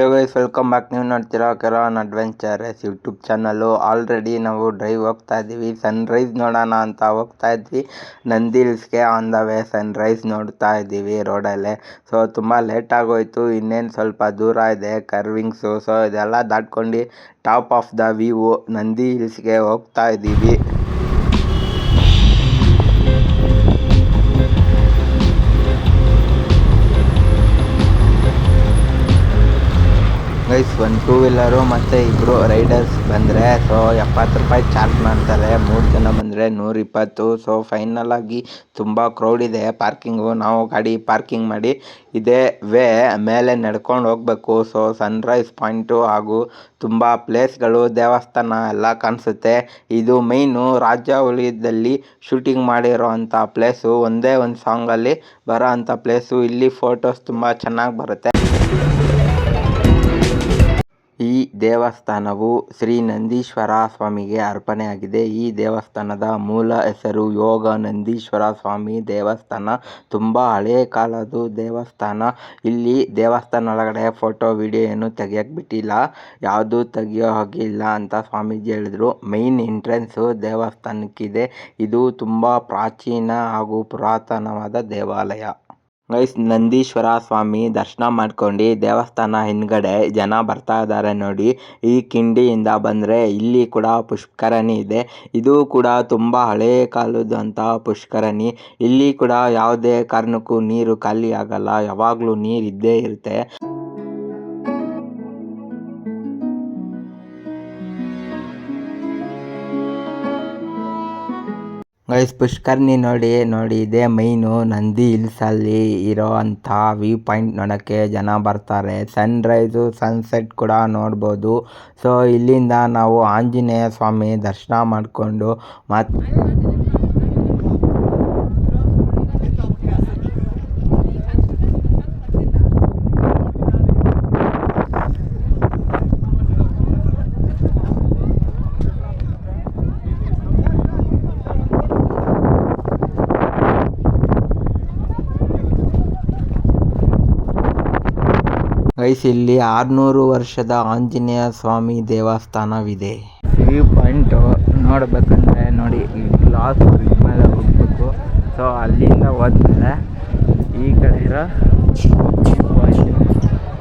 So guys welcome back ನೀವು ನೋಡ್ತೀರಾ Kiran adventurous YouTube channel already ನಾವು ಡ್ರೈವ್ ಹೋಗ್ತಾ ಇದ್ದೀವಿ. ಸನ್ರೈಸ್ ನೋಡೋಣ ಅಂತ ಹೋಗ್ತಾ ಇದ್ವಿ. ನಂದಿ ಹಿಲ್ಸ್ಗೆ ಆನ್ ದ ವೇ ಸನ್ರೈಸ್ ನೋಡ್ತಾ ಇದ್ದೀವಿ ರೋಡಲ್ಲೇ ಸೊ ತುಂಬ ಲೇಟ್ ಆಗೋಯ್ತು. ಇನ್ನೇನು ಸ್ವಲ್ಪ ದೂರ ಇದೆ. ಕರ್ವಿಂಗ್ಸು ಸೊ ಇದೆಲ್ಲ ದಾಟ್ಕೊಂಡು top of the view Nandi ಹಿಲ್ಸ್ಗೆ ಹೋಗ್ತಾ ಇದ್ದೀವಿ. ಗೈಸ್, ಒಂದು ಟೂ ವೀಲರು ಮತ್ತು ಇಬ್ಬರು ರೈಡರ್ಸ್ ಬಂದರೆ ಸೊ ಎಪ್ಪತ್ತು ರೂಪಾಯಿ ಚಾರ್ಜ್ ಮಾಡ್ತಾರೆ. ಮೂರು ಜನ ಬಂದರೆ ನೂರಿಪ್ಪತ್ತು. ಸೊ ಫೈನಲ್ ಆಗಿ ತುಂಬ ಕ್ರೌಡ್ ಇದೆ. ಪಾರ್ಕಿಂಗು ನಾವು ಗಾಡಿ ಪಾರ್ಕಿಂಗ್ ಮಾಡಿ ಇದೇ ವೇ ಮೇಲೆ ನಡ್ಕೊಂಡು ಹೋಗಬೇಕು. ಸೊ ಸನ್ರೈಸ್ ಪಾಯಿಂಟು ಹಾಗೂ ತುಂಬ ಪ್ಲೇಸ್ಗಳು ದೇವಸ್ಥಾನ ಎಲ್ಲ ಕಾಣಿಸುತ್ತೆ. ಇದು ಮೈನು ರಾಜಾವಳಿದಲ್ಲಿ ಶೂಟಿಂಗ್ ಮಾಡಿರೋ ಅಂಥ ಪ್ಲೇಸು ಒಂದೇ ಒಂದು ಸಾಂಗಲ್ಲಿ ಬರೋ ಅಂಥ ಪ್ಲೇಸು ಇಲ್ಲಿ ಫೋಟೋಸ್ ತುಂಬ ಚೆನ್ನಾಗಿ ಬರುತ್ತೆ. ದೇವಸ್ಥಾನವು ಶ್ರೀ ನಂದೀಶ್ವರ ಸ್ವಾಮಿಗೆ ಅರ್ಪಣೆಯಾಗಿದೆ. ಈ ದೇವಸ್ಥಾನದ ಮೂಲ ಹೆಸರು ಯೋಗ ನಂದೀಶ್ವರ ಸ್ವಾಮಿ ದೇವಸ್ಥಾನ. ತುಂಬ ಹಳೆ ಕಾಲದ್ದು ದೇವಸ್ಥಾನ. ಇಲ್ಲಿ ದೇವಸ್ಥಾನ ಒಳಗಡೆ ಫೋಟೋ ವಿಡಿಯೋ ಏನು ತೆಗಿಯಕ್ಕೆ ಬಿಟ್ಟಿಲ್ಲ ಯಾವುದು ತೆಗಿಯೋ ಹಾಗಿಲ್ಲ ಅಂತ ಸ್ವಾಮೀಜಿ ಹೇಳಿದ್ರು. ಮೈನ್ ಎಂಟ್ರೆನ್ಸು ದೇವಸ್ಥಾನಕ್ಕಿದೆ. ಇದು ತುಂಬ ಪ್ರಾಚೀನ ಹಾಗೂ ಪುರಾತನವಾದ ದೇವಾಲಯ. ಗೈಸ್, ನಂದೀಶ್ವರ ಸ್ವಾಮಿ ದರ್ಶನ ಮಾಡ್ಕೊಂಡು ದೇವಸ್ಥಾನ ಹಿಂದ್ಗಡೆ ಜನ ಬರ್ತಾ ಇದ್ದಾರೆ ನೋಡಿ. ಈ ಕಿಂಡಿಯಿಂದ ಬಂದರೆ ಇಲ್ಲಿ ಕೂಡ ಪುಷ್ಕರಣಿ ಇದೆ. ಇದು ಕೂಡ ತುಂಬ ಹಳೇ ಕಾಲದಂತಹ ಪುಷ್ಕರಣಿ. ಇಲ್ಲಿ ಕೂಡ ಯಾವುದೇ ಕಾರಣಕ್ಕೂ ನೀರು ಖಾಲಿ ಆಗಲ್ಲ. ಯಾವಾಗಲೂ ನೀರು ಇದ್ದೇ ಇರುತ್ತೆ. ಗೈಸ್ ಪುಷ್ಕರ್ಣಿ ನೋಡಿ ನೋಡಿ, ಇದೇ ಮೈನು. ನಂದಿ ಹಿಲ್ಸಲ್ಲಿ ಇರೋ ಅಂತ ವ್ಯೂ ಪಾಯಿಂಟ್ ನೋಡೋಕ್ಕೆ ಜನ ಬರ್ತಾರೆ. ಸನ್ರೈಸು, ಸನ್ಸೆಟ್ ಕೂಡ ನೋಡ್ಬೋದು. ಸೊ, ಇಲ್ಲಿಂದ ನಾವು ಆಂಜನೇಯ ಸ್ವಾಮಿ ದರ್ಶನ ಮಾಡಿಕೊಂಡು ಮತ್ತು ಇಲ್ಲಿ ಆರುನೂರು ವರ್ಷದ ಆಂಜನೇಯ ಸ್ವಾಮಿ ದೇವಸ್ಥಾನವಿದೆ. ವ್ಯೂ ಪಾಯಿಂಟ್ ನೋಡಬೇಕಂದ್ರೆ ನೋಡಿ ಈ ಗ್ಲಾಸ್ ಮೇಲೆ ಹೋಗ್ಬೇಕು. ಸೊ ಅಲ್ಲಿಂದ ಹೋದ್ಮೇಲೆ ಈ ಕಡೆ ಇರೋ ಪಾಯಿಂಟ್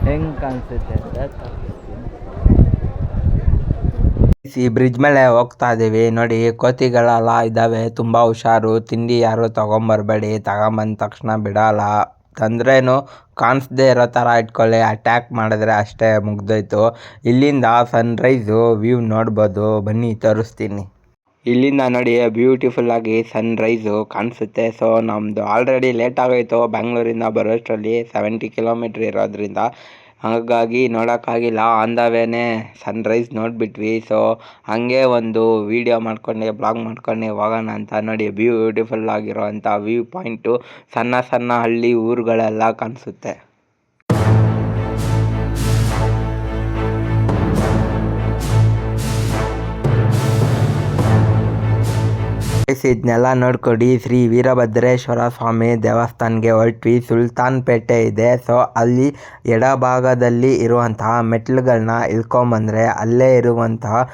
ಹೆಂಗೆ ಕಾಣಿಸುತ್ತೆ ಅಂತ ಈ ಬ್ರಿಡ್ಜ್ ಮೇಲೆ ಹೋಗ್ತಾ ಇದ್ದೀವಿ. ನೋಡಿ ಕೋತಿಗಳೆಲ್ಲ ಇದ್ದಾವೆ. ತುಂಬ ಹುಷಾರು. ತಿಂಡಿ ಯಾರು ತೊಗೊಂಬರ್ಬೇಡಿ. ತಗೊಂಬಂದ ತಕ್ಷಣ ಬಿಡಲ್ಲ. ತಂದ್ರೇನು ಕಾಣಿಸ್ದೇ ಇರೋ ಥರ ಇಟ್ಕೊಳ್ಳಿ ಅಟ್ಯಾಕ್ ಮಾಡಿದ್ರೆ ಅಷ್ಟೇ ಮುಗ್ದೋಯ್ತು. ಇಲ್ಲಿಂದ ಸನ್ರೈಸು ವ್ಯೂ ನೋಡ್ಬೋದು. ಬನ್ನಿ, ತೋರಿಸ್ತೀನಿ. ಇಲ್ಲಿಂದ ನೋಡಿ ಬ್ಯೂಟಿಫುಲ್ ಆಗಿ ಸನ್ರೈಸು ಕಾಣಿಸುತ್ತೆ. ಸೊ ನಮ್ಮದು ಆಲ್ರೆಡಿ ಲೇಟ್ ಆಗೋಯ್ತು. ಬ್ಯಾಂಗ್ಳೂರಿಂದ ಬರೋಷ್ಟರಲ್ಲಿ ಸೆವೆಂಟಿ ಕಿಲೋಮೀಟ್ರ್ ಇರೋದ್ರಿಂದ ಹಾಗಾಗಿ ನೋಡೋಕ್ಕಾಗಿಲ್ಲ ಆನ್ ದ ವೇನೇ ಸನ್ರೈಸ್ ನೋಡಿಬಿಟ್ವಿ. ಸೊ ಹಾಗೆ ಒಂದು ವಿಡಿಯೋ ಮಾಡ್ಕೊಂಡೆ ಬ್ಲಾಗ್ ಮಾಡ್ಕೊಂಡೆ, ಹೋಗೋಣ ಅಂತ ನೋಡಿ ಬ್ಯೂಟಿಫುಲ್ ಆಗಿರೋ ಅಂಥ ವ್ಯೂ ಪಾಯಿಂಟು ಸಣ್ಣ ಸಣ್ಣ ಹಳ್ಳಿ ಊರುಗಳೆಲ್ಲ ಕಾಣಿಸುತ್ತೆ. ಇದನ್ನೆಲ್ಲ ನೋಡ್ಕೊಡಿ. ಶ್ರೀ ವೀರಭದ್ರೇಶ್ವರ ಸ್ವಾಮಿ ದೇವಸ್ಥಾನಕ್ಕೆ ಹೊರಟ್ವಿ. ಸುಲ್ತಾನ್ ಪೇಟೆ ಇದೆ. ಸೊ, ಅಲ್ಲಿ ಎಡಭಾಗದಲ್ಲಿ ಇರುವಂತಹ ಮೆಟ್ಲುಗಳನ್ನ ಇಳ್ಕೊಂಬಂದರೆ ಅಲ್ಲೇ ಇರುವಂತಹ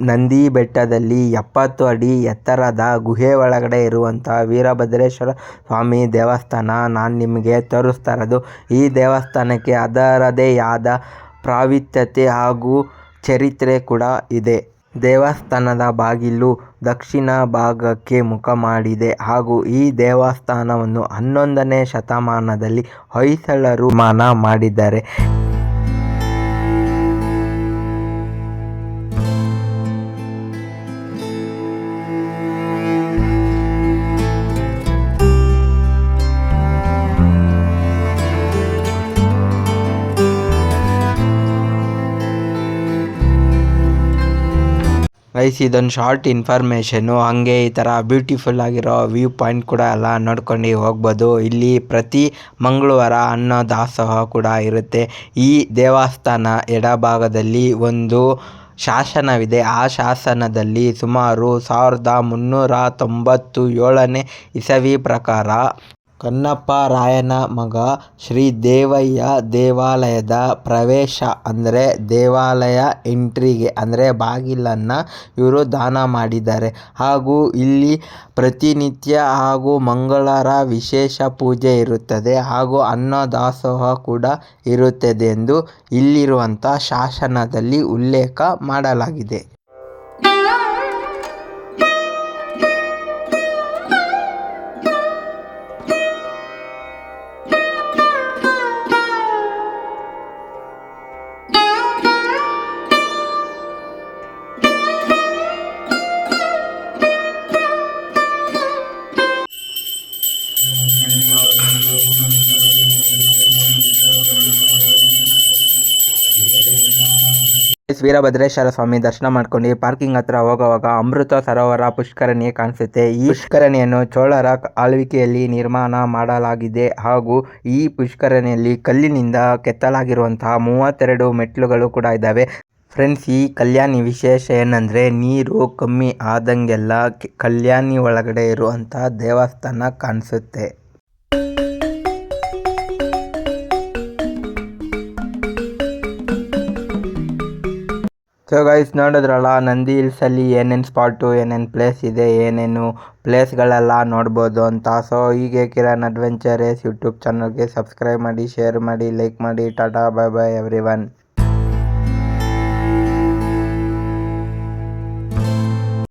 ನಂದಿ ಬೆಟ್ಟದಲ್ಲಿ ಎಪ್ಪತ್ತು ಅಡಿ ಎತ್ತರದ ಗುಹೆ ಒಳಗಡೆ ಇರುವಂಥ ವೀರಭದ್ರೇಶ್ವರ ಸ್ವಾಮಿ ದೇವಸ್ಥಾನ ನಾನು ನಿಮಗೆ ತೋರಿಸ್ತಾ ಇರೋದು. ಈ ದೇವಸ್ಥಾನಕ್ಕೆ ಅದರದೇ ಆದ ಪ್ರಾವಿತ್ಯತೆ ಹಾಗೂ ಚರಿತ್ರೆ ಕೂಡ ಇದೆ. ದೇವಸ್ಥಾನದ ಬಾಗಿಲು ದಕ್ಷಿಣ ಭಾಗಕ್ಕೆ ಮುಖ ಮಾಡಿದೆ. ಹಾಗೂ ಈ ದೇವಸ್ಥಾನವನ್ನು ಹನ್ನೊಂದನೇ ಶತಮಾನದಲ್ಲಿ ಹೊಯ್ಸಳರು ಮಾನ ಮಾಡಿದ್ದಾರೆ. ಗೈಸ್ ಇದೊಂದು ಶಾರ್ಟ್ ಇನ್ಫಾರ್ಮೇಷನು, ಹಾಗೆ ಈ ಥರ ಬ್ಯೂಟಿಫುಲ್ ಆಗಿರೋ ವ್ಯೂ ಪಾಯಿಂಟ್ ಕೂಡ ಎಲ್ಲ ನೋಡ್ಕೊಂಡು ಹೋಗ್ಬೋದು. ಇಲ್ಲಿ ಪ್ರತಿ ಮಂಗಳವಾರ ಅನ್ನ ದಾಸೋಹ ಕೂಡ ಇರುತ್ತೆ. ಈ ದೇವಸ್ಥಾನ ಎಡಭಾಗದಲ್ಲಿ ಒಂದು ಶಾಸನವಿದೆ. ಆ ಶಾಸನದಲ್ಲಿ ಸುಮಾರು ಸಾವಿರದ ಮುನ್ನೂರ ತೊಂಬತ್ತು ಏಳನೇ ಇಸವಿ ಪ್ರಕಾರ ಕಣ್ಣಪ್ಪರಾಯನ ಮಗ ಶ್ರೀ ದೇವಯ್ಯ ದೇವಾಲಯದ ಪ್ರವೇಶ, ಅಂದರೆ ದೇವಾಲಯ ಎಂಟ್ರಿಗೆ, ಅಂದರೆ ಬಾಗಿಲನ್ನು ಇವರು ದಾನ ಮಾಡಿದ್ದಾರೆ. ಹಾಗೂ ಇಲ್ಲಿ ಪ್ರತಿನಿತ್ಯ ಹಾಗೂ ಮಂಗಳವಾರ ವಿಶೇಷ ಪೂಜೆ ಇರುತ್ತದೆ ಹಾಗೂ ಅನ್ನದಾಸೋಹ ಕೂಡ ಇರುತ್ತದೆ ಎಂದು ಇಲ್ಲಿರುವಂಥ ಶಾಸನದಲ್ಲಿ ಉಲ್ಲೇಖ ಮಾಡಲಾಗಿದೆ. ವೀರಭದ್ರೇಶ್ವರ ಸ್ವಾಮಿ ದರ್ಶನ ಮಾಡ್ಕೊಂಡು ಪಾರ್ಕಿಂಗ್ ಹತ್ರ ಹೋಗುವಾಗ ಅಮೃತ ಸರೋವರ ಪುಷ್ಕರಣಿ ಕಾಣಿಸುತ್ತೆ. ಈ ಪುಷ್ಕರಣಿಯನ್ನು ಚೋಳರ ಆಳ್ವಿಕೆಯಲ್ಲಿ ನಿರ್ಮಾಣ ಮಾಡಲಾಗಿದೆ ಹಾಗೂ ಈ ಪುಷ್ಕರಣಿಯಲ್ಲಿ ಕಲ್ಲಿನಿಂದ ಕೆತ್ತಲಾಗಿರುವಂತಹ ಮೂವತ್ತೆರಡು ಮೆಟ್ಲುಗಳು ಕೂಡ ಇದ್ದಾವೆ. ಫ್ರೆಂಡ್ಸ್, ಈ ಕಲ್ಯಾಣಿ ವಿಶೇಷ ಏನಂದರೆ ನೀರು ಕಮ್ಮಿ ಆದಂಗೆಲ್ಲ ಕಲ್ಯಾಣಿ ಒಳಗಡೆ ಇರುವಂತಹ ದೇವಸ್ಥಾನ ಕಾಣಿಸುತ್ತೆ. ಸೊ ಗೈಸ್ ನೋಡಿದ್ರಲ್ಲ, ನಂದಿ ಹಿಲ್ಸಲ್ಲಿ ಏನೇನು ಸ್ಪಾಟು ಏನೇನು ಪ್ಲೇಸ್ ಇದೆ, ಏನೇನು ಪ್ಲೇಸ್ಗಳೆಲ್ಲ ನೋಡ್ಬೋದು ಅಂತ. ಸೊ ಹೀಗೆ ಕಿರಣ್ ಅಡ್ವೆಂಚರೇಸ್ ಯೂಟ್ಯೂಬ್ ಚಾನಲ್ಗೆ ಸಬ್ಸ್ಕ್ರೈಬ್ ಮಾಡಿ ಶೇರ್ ಮಾಡಿ ಲೈಕ್ ಮಾಡಿ. Tata bye bye everyone